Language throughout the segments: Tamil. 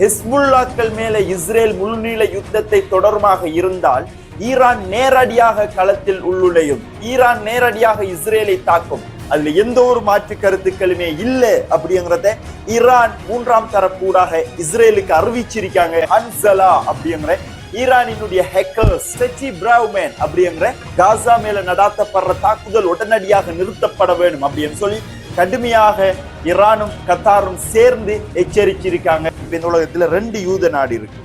ஹெஸ்புல்லாக்கள் மேலே இஸ்ரேல் முழுநீள யுத்தத்தை தொடருமாக இருந்தால் ஈரான் நேரடியாக களத்தில் உள்ளுழையும். ஈரான் நேரடியாக இஸ்ரேலை தாக்கும். அதுல எந்த ஒரு மாற்று கருத்துக்களுமே இல்ல அப்படிங்கறத ஈரான் மூன்றாம் தரப்பூடாக இஸ்ரேலுக்கு அறிவிச்சிருக்காங்க. ஹன்சலா அப்படிங்கிற ஈரானினுடைய ஹேக்கர் ஸ்டெச்சி பிராவ்மேன் அப்படிங்கிற காசா மேல நடாத்தப்படுற தாக்குதல் உடனடியாக நிறுத்தப்பட வேண்டும் அப்படின்னு சொல்லி கடுமையாக ஈரானும் கத்தாரும் சேர்ந்து எச்சரிச்சிருக்காங்க. இப்ப இந்த உலகத்துல ரெண்டு யூத நாடு இருக்கு.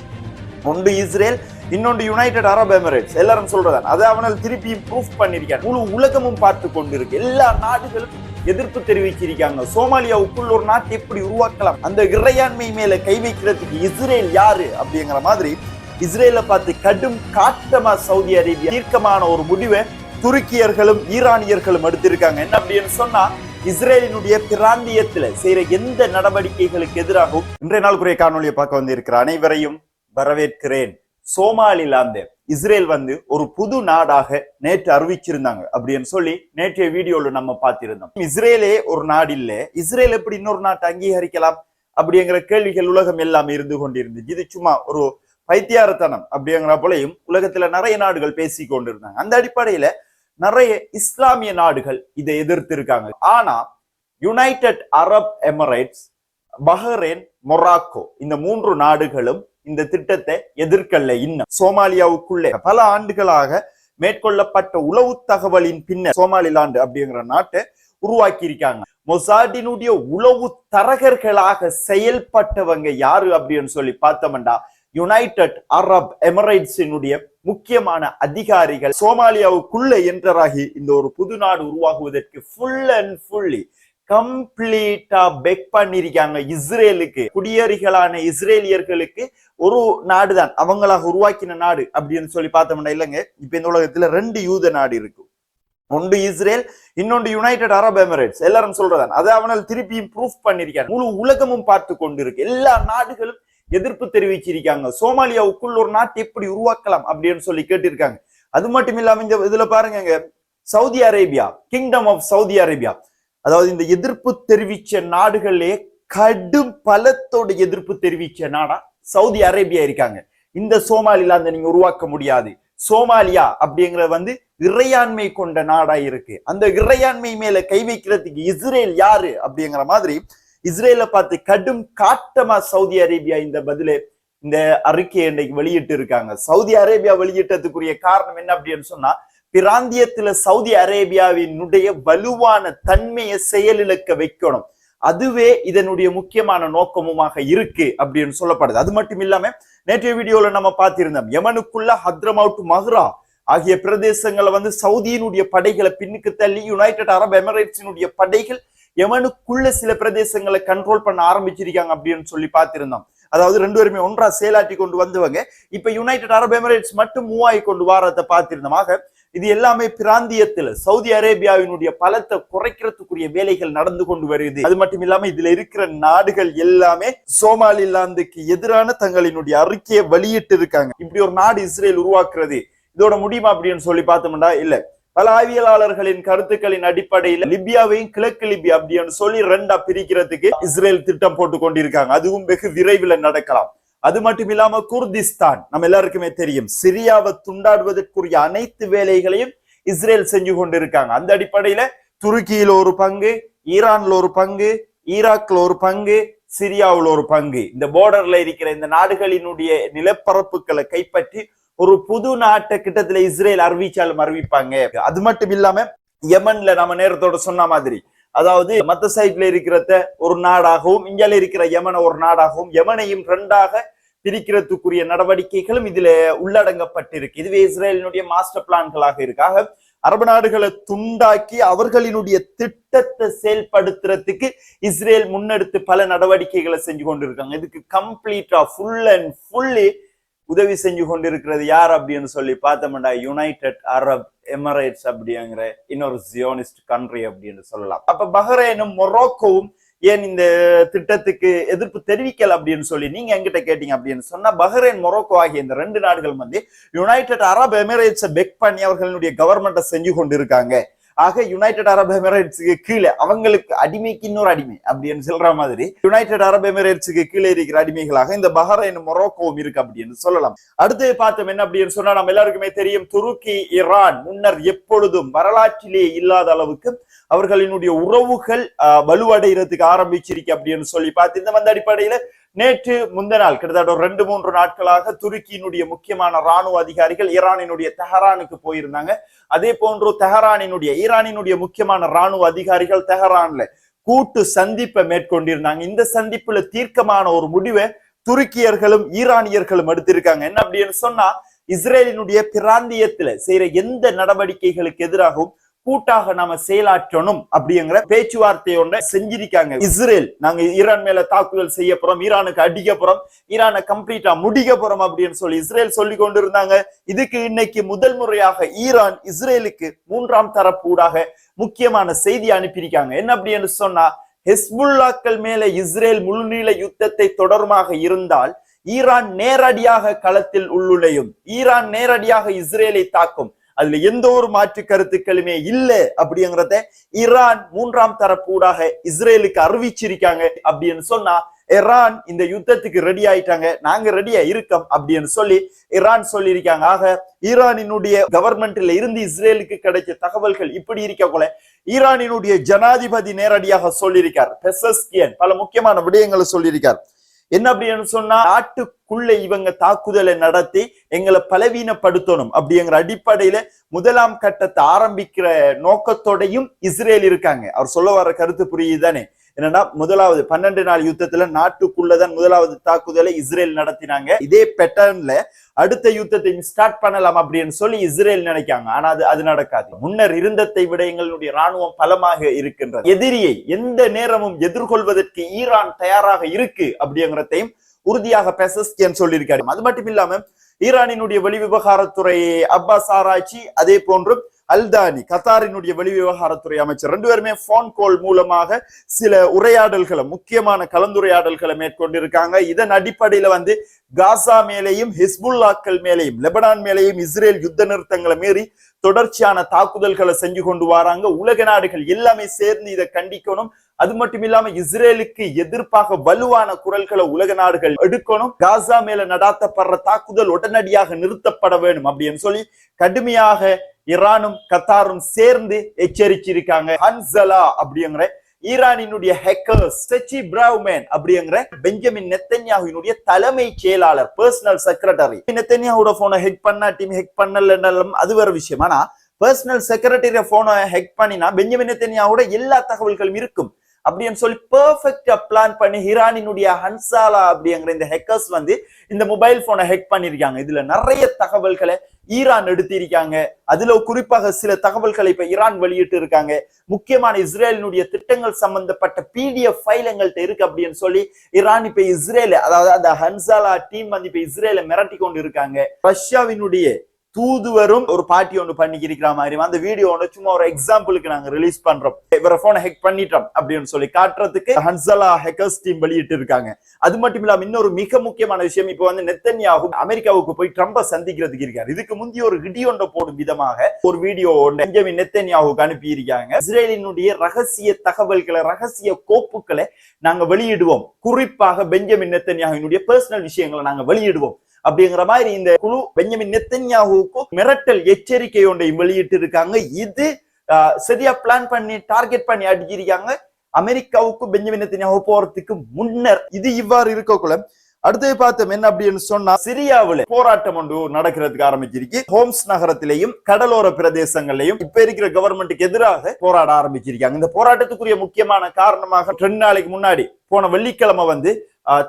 ஒன்று இஸ்ரேல் இன்னொன்று யுனைடெட் அரப் எமிரேட்ஸ். எல்லாரும் சொல்றதான். அதை அவனால் திருப்பி ப்ரூஃப் பண்ணிருக்காங்க முழு உலகமும் பார்த்து கொண்டிருக்கு. எல்லா நாடுகளும் எதிர்ப்பு தெரிவிச்சிருக்காங்க. சோமாலியாவுக்குள் ஒரு நாட்டை எப்படி உருவாக்கலாம்? அந்த இறையாண்மை மேல கை வைக்கிறதுக்கு இஸ்ரேல் யாரு? அப்படிங்கிற மாதிரி இஸ்ரேலை பார்த்து கடும் காட்டமா சவுதி அரேபியா தீர்க்கமான ஒரு முடிவை துருக்கியர்களும் ஈரானியர்களும் எடுத்திருக்காங்க. என்ன அப்படின்னு சொன்னா இஸ்ரேலினுடைய பிராந்தியத்துல செய்யற எந்த நடவடிக்கைகளுக்கு எதிராகவும் இன்றைய நாளுக்குரிய காணொலியை பார்க்க வந்திருக்கிற அனைவரையும் வரவேற்கிறேன். சோமாலிலாந்து இஸ்ரேல் வந்து ஒரு புது நாடாக நேற்று அறிவிச்சிருந்தாங்க அப்படின்னு சொல்லி நேற்றைய வீடியோல நம்ம பார்த்திருந்தோம். இஸ்ரேலே ஒரு நாடு இல்ல இஸ்ரேல் எப்படி இன்னொரு நாட்டை அங்கீகரிக்கலாம் அப்படிங்கிற கேள்விகள் உலகம் எல்லாம் இருந்து கொண்டிருந்துச்சு இது சும்மா ஒரு பைத்தியாரத்தனம் அப்படிங்கிற போலையும் உலகத்துல நிறைய நாடுகள் பேசி கொண்டிருந்தாங்க அந்த அடிப்படையில நிறைய இஸ்லாமிய நாடுகள் இதை எதிர்த்து இருக்காங்க ஆனா United Arab Emirates Bahrain Morocco இந்த மூன்று நாடுகளும் இந்த திட்டத்தை எதிர்க்கல இன்னும். சோமாலியாவுக்குள்ளே பல ஆண்டுகளாக மேற்கொள்ளப்பட்ட உளவு தகவலின் பின்னர் சோமாலிலாண்டு அப்படிங்கிற நாட்டை உருவாக்கி இருக்காங்க மொசாடினுடைய உளவு தரகர்களாக செயல்பட்டவங்க யாரு அப்படின்னு சொல்லி பார்த்தோம்டா யுனைடெட் அரப் எமிரேட்ஸினுடைய முக்கியமான அதிகாரிகள் சோமாலியாவுக்குள்ள என்டராகி இந்த ஒரு புது நாடு உருவாகுவதற்கு ஃபுல் அண்ட் ஃபுல்லி கம்ப்ளீட்டா பெக் பண்ணிருக்காங்க இஸ்ரேலுக்கு குடியேறிகளான இஸ்ரேலியர்களுக்கு ஒரு நாடுதான். அவங்களாக உருவாக்கின நாடு அப்படின்னு சொல்லி பார்த்தோம்னா இல்லைங்க. இப்ப இந்த உலகத்துல ரெண்டு யூத நாடு இருக்கு. ஒன்று இஸ்ரேல் இன்னொன்று யுனைடெட் அரப் எமிரேட்ஸ். எல்லாரும் சொல்றதான் அதை அவனால் திருப்பியும் ப்ரூஃப் பண்ணிருக்காங்க முழு உலகமும் பார்த்து கொண்டிருக்கு. எல்லா நாடுகளும் எதிர்ப்பு தெரிவிச்சிருக்காங்க. சோமாலியாவுக்குள் ஒரு நாட்டை எப்படி உருவாக்கலாம் அப்படின்னு சொல்லி கேட்டிருக்காங்க. அது மட்டும் இல்லாம இந்த இதுல பாருங்க Saudi Arabia Kingdom of Saudi Arabia அதாவது இந்த எதிர்ப்பு தெரிவிச்ச நாடுகளே கடும் பலத்தோட எதிர்ப்பு தெரிவிச்ச நாடா சவுதி அரேபியா இருக்காங்க. இந்த சோமாலிலாந்த நீங்க உருவாக்க முடியாது. சோமாலியா அப்படிங்கிறது வந்து இறையாண்மை கொண்ட நாடா இருக்கு. அந்த இறையாண்மை மேல கை வைக்கிறதுக்கு இஸ்ரேல் யாரு அப்படிங்கிற மாதிரி இஸ்ரேல பார்த்து கடும் காட்டமா சவுதி அரேபியா இந்த பதிலே இந்த அறிக்கையை இன்னைக்கு வெளியிட்டு இருக்காங்க சவுதி அரேபியா வெளியிட்டதுக்குரிய காரணம் என்ன அப்படின்னு சொன்னா பிராந்தியத்துல சவுதி அரேபியாவினுடைய வலுவான தன்மையை செயலிழக்க வைக்கணும். அதுவே இதனுடைய முக்கியமான நோக்கமுமாக இருக்கு அப்படின்னு சொல்லப்படுது. அது மட்டும் இல்லாம நேற்றைய வீடியோல நம்ம பார்த்திருந்தோம் யமனுக்குள்ள ஹத்ரமவுட் மஹ்ரா ஆகிய பிரதேசங்களை வந்து சவுதியினுடைய படைகளை பின்னுக்கு தள்ளி யுனைடெட் அரப் எமிரேட்ஸினுடைய படைகள் எவனுக்குள்ள சில பிரதேசங்களை கண்ட்ரோல் பண்ண ஆரம்பிச்சிருக்காங்க அப்படின்னு சொல்லி பார்த்திருந்தோம். அதாவது ரெண்டு பேருமே ஒன்றா செயலாட்டி கொண்டு வந்தவங்க. இப்ப யுனைடெட் அரப் எமிரேட்ஸ் மட்டும் மூவாய் கொண்டு வாரத்தை பார்த்திருந்தோம். ஆக இது எல்லாமே பிராந்தியத்துல சவுதி அரேபியாவினுடைய பலத்தை குறைக்கிறதுக்குரிய வேலைகள் நடந்து கொண்டு வருது. அது மட்டும் இல்லாம இதுல இருக்கிற நாடுகள் எல்லாமே சோமாலிலாந்துக்கு எதிரான தங்களினுடைய அறிக்கையை வெளியிட்டு இருக்காங்க இப்படி ஒரு நாடு இஸ்ரேல் உருவாக்குறது இதோட முடியுமா அப்படின்னு சொல்லி பார்த்தோம்னா இல்ல. பல ஆய்வியலாளர்களின் கருத்துக்களின் அடிப்படையில் லிபியாவையும் கிழக்கு லிபியா அப்படின்னு சொல்லி ரெண்டா பிரிக்கிறதுக்கு இஸ்ரேல் திட்டம் போட்டு கொண்டிருக்காங்க. அதுவும் வெகு விரைவில் நடக்கலாம். அது மட்டும் இல்லாம குர்திஸ்தான் நம்ம எல்லாருக்குமே தெரியும். சிரியாவை துண்டாடுவதற்குரிய அனைத்து வேலைகளையும் இஸ்ரேல் செஞ்சு கொண்டிருக்காங்க. அந்த அடிப்படையில துருக்கியில ஒரு பங்கு ஈரான்ல ஒரு பங்கு ஈராக்ல ஒரு பங்கு சிரியாவில் ஒரு பங்கு. இந்த போர்டர்ல இருக்கிற இந்த நாடுகளினுடைய நிலப்பரப்புகளை கைப்பற்றி ஒரு புது நாட்டை கிட்டத்துல இஸ்ரேல் அறிவிச்சாலும் அறிவிப்பாங்க. அது மட்டும் இல்லாம யமன்ல நம்ம நேரத்தோட சொன்ன மாதிரி அதாவது மத்த சைட்ல இருக்கிறத ஒரு நாடாகவும் இந்தியால இருக்கிற யமனை ஒரு நாடாகவும் யமனையும் ரெண்டாக பிரிக்கிறதுக்குரிய நடவடிக்கைகளும் இதுல உள்ளடங்கப்பட்டிருக்கு. இதுவே இஸ்ரேலினுடைய மாஸ்டர் பிளான்களாக இருக்காக அரபு நாடுகளை துண்டாக்கி அவர்களினுடைய திட்டத்தை செயல்படுத்துறதுக்கு இஸ்ரேல் முன்னெடுத்து பல நடவடிக்கைகளை செஞ்சு கொண்டிருக்காங்க. இதுக்கு கம்ப்ளீட்டா ஃபுல் அண்ட் ஃபுல்லி உதவி செஞ்சு கொண்டிருக்கிறது யார் அப்படின்னு சொல்லி பார்த்தோம்னா யுனைடெட் அரப் எமரேட்ஸ் அப்படிங்கிற இன்னொரு ஜியோனிஸ்ட் கண்ட்ரி அப்படின்னு சொல்லலாம். அப்ப பஹ்ரைனும் மொரோக்கோவும் ஏன் இந்த திட்டத்துக்கு எதிர்ப்பு தெரிவிக்கல அப்படின்னு சொல்லி நீங்க எங்கிட்ட கேட்டீங்க அப்படின்னு சொன்னா பஹ்ரைன் மொரோக்கோ ஆகிய இந்த ரெண்டு நாடுகள் வந்து யுனைடெட் அரப் எமிரேட்ஸை பெக் பண்ணி அவர்களுடைய கவர்மெண்ட்டை செஞ்சு கொண்டிருக்காங்க. ஆக யுனைடெட் அரபு எமிரேட்ஸுக்கு கீழே அவங்களுக்கு அடிமைக்கு இன்னொரு அடிமை அப்படின்னு சொல்ற மாதிரி யுனைடெட் அரபு எமிரேட்ஸுக்கு கீழே இருக்கிற அடிமைகளாக இந்த பஹ்ரைன் மொரோக்கோவும் இருக்கு அப்படின்னு சொல்லலாம். அடுத்து பார்த்தோம் என்ன அப்படின்னு சொன்னா நம்ம எல்லாருக்குமே தெரியும் துருக்கி ஈரான் முன்னர் எப்பொழுதும் வரலாற்றிலே இல்லாத அளவுக்கு அவர்களினுடைய உறவுகள் வலுவடைகிறதுக்கு ஆரம்பிச்சிருக்கு அப்படின்னு சொல்லி பார்த்து இந்த வந்த அடிப்படையில நேற்று முந்த நாள் கிட்டத்தட்ட ஒரு ரெண்டு மூன்று நாட்களாக துருக்கியினுடைய முக்கியமான ராணுவ அதிகாரிகள் ஈரானினுடைய தெஹரானுக்கு போயிருந்தாங்க. அதே போன்று தெஹரானினுடைய ஈரானினுடைய முக்கியமான ராணுவ அதிகாரிகள் தெஹரான்ல கூட்டு சந்திப்பை மேற்கொண்டிருந்தாங்க. இந்த சந்திப்புல தீர்க்கமான ஒரு முடிவை துருக்கியர்களும் ஈரானியர்களும் எடுத்திருக்காங்க. என்ன அப்படின்னு சொன்னா இஸ்ரேலினுடைய பிராந்தியத்துல செய்யற எந்த நடவடிக்கைகளுக்கு எதிராகவும் கூட்டாக நாம செயலாற்றணும் அப்படிங்கிற பேச்சுவார்த்தை ஒன்றை செஞ்சிருக்காங்க. இஸ்ரேல் நாங்க ஈரான் மேல தாக்குதல் செய்ய போறோம் ஈரானுக்கு அடிக்க போறோம் ஈரானை கம்ப்ளீட்டா முடிக்க போறோம் அப்படின்னு சொல்லி இஸ்ரேல் சொல்லி கொண்டு இருந்தாங்க இதுக்கு இன்னைக்கு முதல் முறையாக ஈரான் இஸ்ரேலுக்கு மூன்றாம் தரப்பூடாக முக்கியமான செய்தி அனுப்பியிருக்காங்க. என்ன அப்படின்னு சொன்னா ஹெஸ்புல்லாக்கள் மேல இஸ்ரேல் முழுநீள யுத்தத்தை தொடருமாக இருந்தால் ஈரான் நேரடியாக களத்தில் உள்ளுழையும் ஈரான் நேரடியாக இஸ்ரேலை தாக்கும் அதுல எந்த ஒரு மாற்று கருத்துக்களுமே இல்லை அப்படிங்கறத ஈரான் மூன்றாம் தரப்பூடாக இஸ்ரேலுக்கு அறிவிச்சிருக்காங்க அப்படின்னு சொன்னா ஈரான் இந்த யுத்தத்துக்கு ரெடி ஆயிட்டாங்க நாங்க ரெடியா இருக்கோம் அப்படின்னு சொல்லி ஈரான் சொல்லியிருக்காங்க. ஆக ஈரானினுடைய கவர்மெண்ட்ல இருந்து இஸ்ரேலுக்கு கிடைச்ச தகவல்கள் இப்படி இருக்க போல ஈரானினுடைய ஜனாதிபதி நேரடியாக சொல்லியிருக்கார். பெசஸ்கியன் பல முக்கியமான விடயங்களை சொல்லியிருக்கார். என்ன அப்படின்னு சொன்னா நாட்டுக்குள்ள இவங்க தாக்குதலை நடத்தி எங்களை பலவீனப்படுத்தணும். அப்படிங்கிற அடிப்படையில முதலாம் கட்டத்தை ஆரம்பிக்கிற நோக்கத்தோடையும் இஸ்ரேல் இருக்காங்க. அவர் சொல்ல வர கருத்து புரியுதுதானே? என்னன்னா முதலாவது பன்னெண்டு நாள் யுத்தத்துல நாட்டுக்குள்ளதான் முதலாவது தாக்குதலை இஸ்ரேல் நடத்தினாங்க. இதே பேட்டர்ன்ல அடுத்த யுத்தத்தை ஸ்டார்ட் பண்ணலாம் அப்படின்னு சொல்லி இஸ்ரேல் நினைக்காங்க. ஆனா அது அது நடக்காது. முன்னர் இருந்ததை விட எங்களுடைய ராணுவம் பலமாக இருக்கின்றது. எதிரியை எந்த நேரமும் எதிர்கொள்வதற்கு ஈரான் தயாராக இருக்கு அப்படிங்கிறதையும் உறுதியாக பெசஸ்கியன் சொல்லியிருக்காரு. அது மட்டும் இல்லாம ஈரானினுடைய வெளிவிவகாரத்துறை அப்பாஸ் ஆராய்ச்சி அதே போன்றும் அல்தானி கத்தாரினுடைய வெளிவிவகாரத்துறை அமைச்சர். ரெண்டு பேருமே போன் கால் மூலமாக சில உரையாடல்களை முக்கியமான கலந்துரையாடல்களை மேற்கொண்டிருக்காங்க. இதன் அடிப்படையில வந்து காசா மேலேயும் ஹிஸ்புல்லாக்கள் மேலேயும் லெபனான் மேலேயும் இஸ்ரேல் யுத்த நிறுத்தங்களை மீறி தொடர்ச்சியான தாக்குதல்களை செஞ்சு கொண்டு வராங்க. உலக நாடுகள் எல்லாமே சேர்ந்து இதை கண்டிக்கணும். அது மட்டும் இல்லாம இஸ்ரேலுக்கு எதிர்ப்பாக வலுவான குரல்களை உலக நாடுகள் எடுக்கணும். காசா மேல நடாத்தப்படுற தாக்குதல் உடனடியாக நிறுத்தப்பட வேண்டும் அப்படின்னு சொல்லி கடுமையாக ஈரானும் கத்தாரும் சேர்ந்து எச்சரிச்சிருக்காங்க. ஹன்சலா அப்படிங்கிற ஈரானினுடைய ஹேக்கர் ஸ்டெச்சி பிராவ்மேன் அப்படிங்கிற பெஞ்சமின் நெத்தன்யாஹுவினுடைய தலைமை செயலாளர் பர்சனல் செக்ரட்டரி நெத்தன்யாவோட போனை ஹெக் பண்ணா டீம் ஹெக் பண்ணலன்னாலும் அது வேற விஷயம். ஆனா பர்சனல் செக்ரட்டரிய போனை ஹெக் பண்ணினா பெஞ்சமின் நெத்தன்யாவோட எல்லா தகவல்களும் இருக்கும். அப்படின்னு சொல்லி பெர்ஃபெக்டா பிளான் பண்ணி ஈரானினுடைய ஹன்சாலா அப்படிங்கிற இந்த ஹெக்கர்ஸ் வந்து இந்த மொபைல் போனை ஹெக் பண்ணிருக்காங்க இதுல நிறைய தகவல்களை ஈரான் எடுத்திருக்காங்க. அதுல குறிப்பாக சில தகவல்களை இப்ப ஈரான் வெளியிட்டு இருக்காங்க. முக்கியமான இஸ்ரேலினுடைய திட்டங்கள் சம்பந்தப்பட்ட பிடிஎஃப் ஃபைல் எங்கள்கிட்ட இருக்கு அப்படின்னு சொல்லி ஈரான் இப்ப இஸ்ரேல அதாவது அந்த ஹன்சாலா டீம் வந்து இப்ப இஸ்ரேல மிரட்டி கொண்டு இருக்காங்க. ரஷ்யாவினுடைய தூதுவரும் ஒரு பார்ட்டி ஒன்று பண்ணிக்கிற மாதிரி. அந்த வீடியோ ஒன்று சும்மா ஒரு எக்ஸாம்பிளுக்கு நாங்க ரிலீஸ் பண்றோம். இவரை போனை ஹெக் பண்ணிட்டோம் அப்படின்னு சொல்லி காட்டுறதுக்கு ஹன்சலா ஹெக்கர்ஸ் டீம் வெளியிட்டு இருக்காங்க. அது மட்டும் இல்லாம இன்னொரு மிக முக்கியமான விஷயம் இப்போ வந்து நெத்தன்யாகு அமெரிக்காவுக்கு போய் ட்ரம்ப சந்திக்கிறதுக்கு இருக்காரு. இதுக்கு முந்தைய ஒரு இடி ஒன்றை போடும் விதமாக ஒரு வீடியோ ஒன்று பெஞ்சமின் நெத்தன்யாவுக்கு அனுப்பி இருக்காங்க இஸ்ரேலினுடைய ரகசிய தகவல்களை ரகசிய கோப்புகளை நாங்க வெளியிடுவோம். குறிப்பாக பெஞ்சமின் நெத்தன்யாவினுடைய பர்சனல் விஷயங்களை நாங்க வெளியிடுவோம். அப்படிங்கிற மாதிரி இந்த குழு பெஞ்சமின் நெத்தன்யாகுவுக்கும் மிரட்டல் எச்சரிக்கை ஒன்றை வெளியிட்டு இருக்காங்க இது ஆஹ், சரியா பிளான் பண்ணி டார்கெட் பண்ணி அடிச்சிருக்காங்க. அமெரிக்காவுக்கு பெஞ்சமின் நெத்தன்யாகு போறதுக்கு முன்னர் இது இவ்வாறு இருக்கக்குள்ள அடுத்தது பார்த்தோம் என்ன அப்படின்னு சொன்னா சிரியாவில போராட்டம் ஒன்று நடக்கிறதுக்கு ஆரம்பிச்சிருக்கு. ஹோம்ஸ் நகரத்திலையும் கடலோர பிரதேசங்களையும் இப்ப இருக்கிற கவர்மெண்ட்டுக்கு எதிராக போராட ஆரம்பிச்சிருக்காங்க. இந்த போராட்டத்துக்குரிய முக்கியமான காரணமாக ரெண்டு நாளைக்கு முன்னாடி போன வெள்ளிக்கிழமை வந்து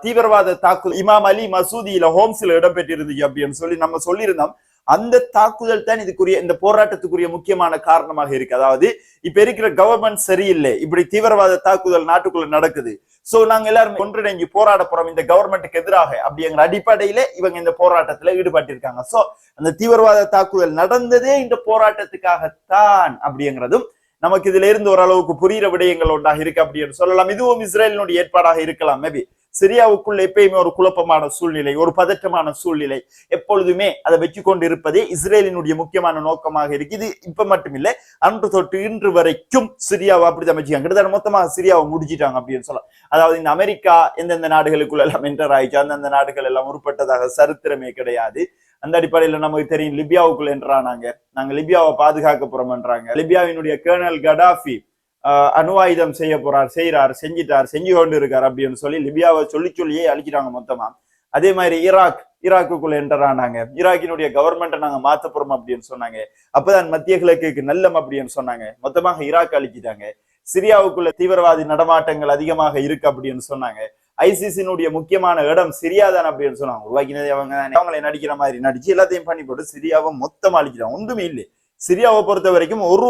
தீவிரவாத தாக்குதல் இமாம் அலி மசூதியில ஹோம்ஸ்ல இடம்பெற்றிருந்துச்சு அப்படின்னு சொல்லி நம்ம சொல்லியிருந்தோம். அந்த தாக்குதல் தான் இதுக்குரிய இந்த போராட்டத்துக்குரிய முக்கியமான காரணமாக இருக்கு. அதாவது இப்ப இருக்கிற கவர்மெண்ட் சரியில்லை இப்படி தீவிரவாத தாக்குதல் நாட்டுக்குள்ள நடக்குது. சோ நாங்க எல்லாரும் ஒன்றிணைஞ்சு போராட போறோம் இந்த கவர்மெண்ட்டுக்கு எதிராக அப்படிங்கிற அடிப்படையில இவங்க இந்த போராட்டத்துல ஈடுபட்டிருக்காங்க. சோ அந்த தீவிரவாத தாக்குதல் நடந்ததே இந்த போராட்டத்துக்காகத்தான் அப்படிங்கிறதும் நமக்கு இதுல இருந்து ஓரளவுக்கு புரியிற விடயங்கள் ஒன்றாக இருக்கு அப்படின்னு சொல்லலாம். இதுவும் இஸ்ரேலினுடைய ஏற்பாடாக இருக்கலாம் மேபி சிரியாவுக்குள்ள எப்பயுமே ஒரு குழப்பமான சூழ்நிலை ஒரு பதற்றமான சூழ்நிலை எப்பொழுதுமே அதை வச்சு கொண்டு இருப்பதே இஸ்ரேலினுடைய முக்கியமான நோக்கமாக இருக்கு. இது இப்ப மட்டும் இல்லை அன்று தொட்டு இன்று வரைக்கும் சிரியாவை அப்படிதான் வச்சுக்காங்க கிட்டத்தட்ட மொத்தமாக சிரியாவை முடிச்சிட்டாங்க அப்படின்னு சொல்லலாம். அதாவது இந்த அமெரிக்கா எந்தெந்த நாடுகளுக்குள்ள எல்லாம் என்டர் ஆயிடுச்சு அந்தந்த நாடுகள் எல்லாம் உருப்பட்டதாக சரித்திரமே கிடையாது. அந்த அடிப்படையில நமக்கு தெரியும் லிபியாவுக்குள்ள என்றானாங்க நாங்க லிபியாவை பாதுகாக்க போறோம்ன்றாங்க லிபியாவினுடைய கேர்னல் கடாஃபி அணு ஆயுதம் செய்ய போறார் செய்கிறார் செஞ்சிட்டார் செஞ்சு கொண்டு இருக்கார் அப்படின்னு சொல்லி லிபியாவை சொல்லி சொல்லியே அழிக்கிறாங்க மொத்தமா. அதே மாதிரி ஈராக் ஈராக்குக்குள்ள என்டர் ஆனாங்க. ஈராக்கினுடைய கவர்மெண்ட்டை நாங்க மாத்த போறோம் அப்படின்னு சொன்னாங்க. அப்பதான் மத்திய கிழக்குக்கு நல்லம் அப்படின்னு சொன்னாங்க. மொத்தமாக ஈராக் அழிச்சிட்டாங்க. சிரியாவுக்குள்ள தீவிரவாதி நடமாட்டங்கள் அதிகமாக இருக்கு அப்படின்னு சொன்னாங்க. ஐசிசினுடைய முக்கியமான இடம் சிரியா தான் அப்படின்னு சொன்னாங்க. உருவாக்கினதே அவங்க அவங்களை நடிக்கிற மாதிரி நடிச்சு எல்லாத்தையும் பண்ணி போட்டு சிரியாவை மொத்தமா அழிக்கிறாங்க ஒன்றுமே இல்லை. சிரியாவை பொறுத்த வரைக்கும் ஒரு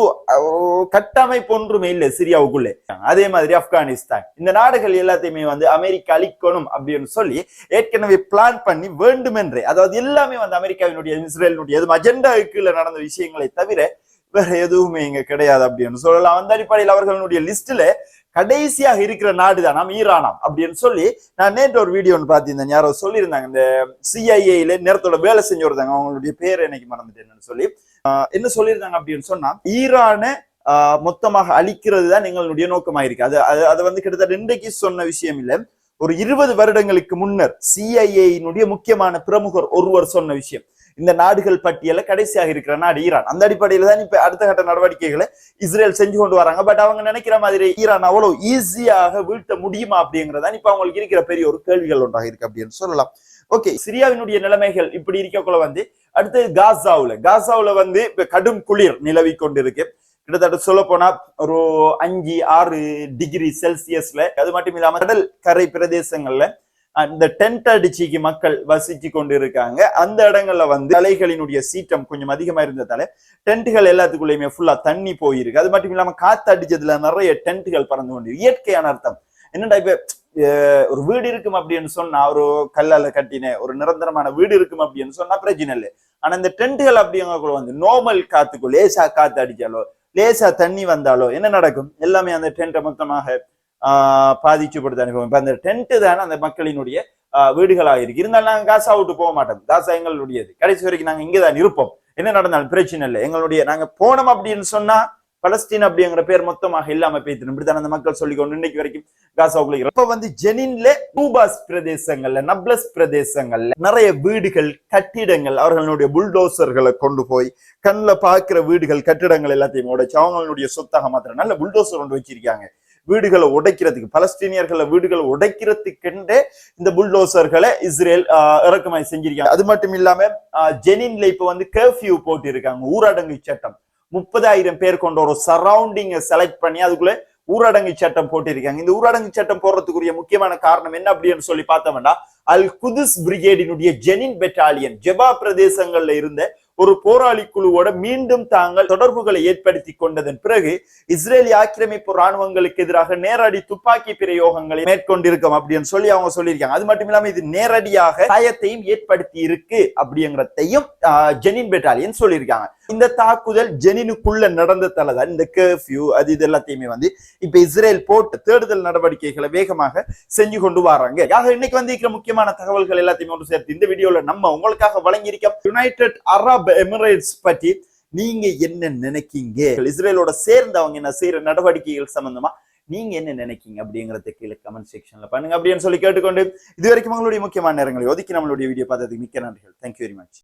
கட்டமைப்பு ஒன்றுமே இல்லை சிரியாவுக்குள்ளே. அதே மாதிரி ஆப்கானிஸ்தான். இந்த நாடுகள் எல்லாத்தையுமே வந்து அமெரிக்கா அழிக்கணும் அப்படின்னு சொல்லி ஏற்கனவே பிளான் பண்ணி வேண்டுமென்றே. அதாவது எல்லாமே வந்து அமெரிக்காவினுடைய இஸ்ரேலினுடைய எதுவும் அஜெண்டாவுக்கு நடந்த விஷயங்களை தவிர வேற எதுவுமே இங்க கிடையாது அப்படின்னு சொல்லலாம். அந்த அடிப்படையில் அவர்களுடைய லிஸ்ட்ல கடைசியாக இருக்கிற நாடுதான் நாம் ஈரானாம் அப்படின்னு சொல்லி நான் நேற்று ஒரு வீடியோ ஒன்று பார்த்திருந்தேன். யாரோ சொல்லியிருந்தாங்க. இந்த சிஐஏல நேரத்தோட வேலை செஞ்சு வருதாங்க அவங்களுடைய பேர் எனக்கு மறந்துட்டேன்னு சொல்லி. என்ன சொல்லியிருந்தாங்க அப்படின்னு சொன்னா ஈரானை மொத்தமாக அழிக்கிறது தான் எங்களுடைய நோக்கமாயிருக்கு. அது அது அது வந்து கிட்டத்தட்ட இன்றைக்கு சொன்ன விஷயம் இல்லை. ஒரு இருபது வருடங்களுக்கு முன்னர் சிஐஏனுடைய முக்கியமான பிரமுகர் ஒருவர் சொன்ன விஷயம். இந்த நாடுகள் பட்டியல கடைசியாக இருக்கிற நாடு ஈரான். அந்த அடிப்படையில தான் இப்ப அடுத்த கட்ட நடவடிக்கைகளை இஸ்ரேல் செஞ்சு கொண்டு வராங்க. பட் அவங்க நினைக்கிற மாதிரி ஈரான் அவ்வளவு ஈஸியாக வீழ்த்த முடியுமா அப்படிங்கறதான் இப்ப அவங்களுக்கு இருக்கிற பெரிய ஒரு கேள்விகள் ஒன்றாக இருக்கு அப்படின்னு சொல்லலாம். ஓகே சிரியாவினுடைய நிலைமைகள் இப்படி இருக்கக்குள்ள வந்து அடுத்து காசாவுல. காசாவுல வந்து இப்ப கடும் குளிர் நிலவி கொண்டிருக்கு. கிட்டத்தட்ட சொல்ல போனா ஒரு அஞ்சு ஆறு டிகிரி செல்சியஸ்ல அது மட்டும் இல்லாம கடல் கரை பிரதேசங்கள்ல அந்த டென்ட் அடிச்சுக்கு மக்கள் வசிச்சு கொண்டு இருக்காங்க அந்த இடங்கள்ல வந்து அலைகளினுடைய சீற்றம் கொஞ்சம் அதிகமா இருந்ததால டென்ட்டுகள் எல்லாத்துக்குள்ளயுமே ஃபுல்லா தண்ணி போயிருக்கு. அது மட்டும் இல்லாம காத்து அடிச்சதுல நிறைய டென்ட்டுகள் பறந்து கொண்டு இயற்கையான அர்த்தம். என்னடா இப்ப ஒரு வீடு இருக்கும் அப்படின்னு சொன்னா ஒரு கல்லால கட்டின ஒரு நிரந்தரமான வீடு இருக்கும் அப்படின்னு சொன்னா பிரச்சனை இல்லை. ஆனா இந்த டென்ட்டுகள் அப்படிங்கக்குள்ள வந்து நோமல் காத்துக்கு லேசா காத்து அடிச்சாலோ லேசா தண்ணி வந்தாலோ என்ன நடக்கும்? எல்லாமே அந்த டென்ட்டை மொத்தமாக ஆஹ் பாதிச்சுப்படுத்த அனுபவம். இப்ப அந்த டென்ட் தானே அந்த மக்களினுடைய ஆஹ் வீடுகளாக இருக்கு. இருந்தாலும் நாங்கள் காசா விட்டு போக மாட்டோம். காசா எங்களுடையது. கடைசி வரைக்கும் நாங்க இங்கதான் இருப்போம். என்ன நடந்தாலும் பிரச்சனை இல்லை. எங்களுடைய நாங்க போனோம் அப்படின்னு சொன்னா பலஸ்தீன் அப்படிங்கிற பேர் மொத்தமாக இல்லாம பேத்தணும் இப்படித்தான் அந்த மக்கள் சொல்லிக்கொண்டு இன்னைக்கு வரைக்கும் காசாவுக்குள்ள இப்ப வந்து ஜெனின்ல டூபாஸ் பிரதேசங்கள்ல நப்லஸ் பிரதேசங்கள்ல நிறைய வீடுகள் கட்டிடங்கள் அவர்களுடைய புல்டோசர்களை கொண்டு போய் கண்ணில் பார்க்கிற வீடுகள் கட்டிடங்கள் எல்லாத்தையும் உடைச்சு அவங்களுடைய சொத்தாக மாத்திரம் நல்ல புல்டோசர் கொண்டு வச்சிருக்காங்க. வீடுகளை உடைக்கிறதுக்கு பலஸ்தீனியர்களை வீடுகளை உடைக்கிறதுக்குண்டே இந்த புல்டோசர்களை இஸ்ரேல் ஆஹ், இறக்குமதி செஞ்சிருக்காங்க. அது மட்டும் இல்லாம ஜெனின்ல இப்ப வந்து கர்ஃபியூ போட்டு இருக்காங்க ஊரடங்கு சட்டம். முப்பதாயிரம் பேர் கொண்ட ஒரு சரௌண்டிங்கை செலக்ட் பண்ணி அதுக்குள்ள ஊரடங்கு சட்டம் போட்டிருக்காங்க. இந்த ஊரடங்கு சட்டம் போடுறதுக்குரிய முக்கியமான காரணம் என்ன அப்படின்னு சொல்லி பார்த்தோம்னா அல் குதுஸ் பிரிகேடினுடைய ஜெனின் பெட்டாலியன் ஜெபா பிரதேசங்கள்ல இருந்த ஒரு போராளி குழுவோட மீண்டும் தாங்கள் தொடர்புகளை ஏற்படுத்தி கொண்டதன் பிறகு இஸ்ரேலி ஆக்கிரமிப்பு ராணுவங்களுக்கு எதிராக நேரடி துப்பாக்கி பிரயோகங்களை மேற்கொண்டிருக்கோம் அப்படின்னு சொல்லி அவங்க சொல்லியிருக்காங்க. அது மட்டும் இல்லாம இது நேரடியாக காயத்தையும் ஏற்படுத்தி இருக்கு அப்படிங்கிறதையும் ஆஹ், ஜெனின் பெட்டாலியன் சொல்லியிருக்காங்க. இந்த தாக்குதல் ஜெனினுக்குள்ள நடந்த தலைதான் இந்த கர்ஃபியூ அது இது எல்லாத்தையுமே வந்து இப்ப இஸ்ரேல் போட்டு தேடுதல் நடவடிக்கைகளை வேகமாக செஞ்சு கொண்டு வராங்க. ஆக இன்னைக்கு வந்து இருக்கிற முக்கியமான தகவல்கள் எல்லாத்தையுமே ஒன்று சேர்த்து இந்த வீடியோல நம்ம உங்களுக்காக வழங்கியிருக்கோம். யுனைடெட் அரப் எமிரேட்ஸ் பற்றி நீங்க என்ன நினைக்கீங்க? இஸ்ரேலோட சேர்ந்து அவங்க என்ன செய்யற நடவடிக்கைகள் சம்பந்தமா நீங்க என்ன நினைக்கீங்க அப்படிங்கறத கீழே கமெண்ட் செக்ஷன்ல பண்ணுங்க அப்படின்னு சொல்லி கேட்டுக்கொண்டு இது வரைக்கும் உங்களுடைய முக்கியமான நேரங்களை ஒதுக்கி நம்மளுடைய வீடியோ பார்த்ததுக்கு மிக்க நன்றிகள். Thank you very much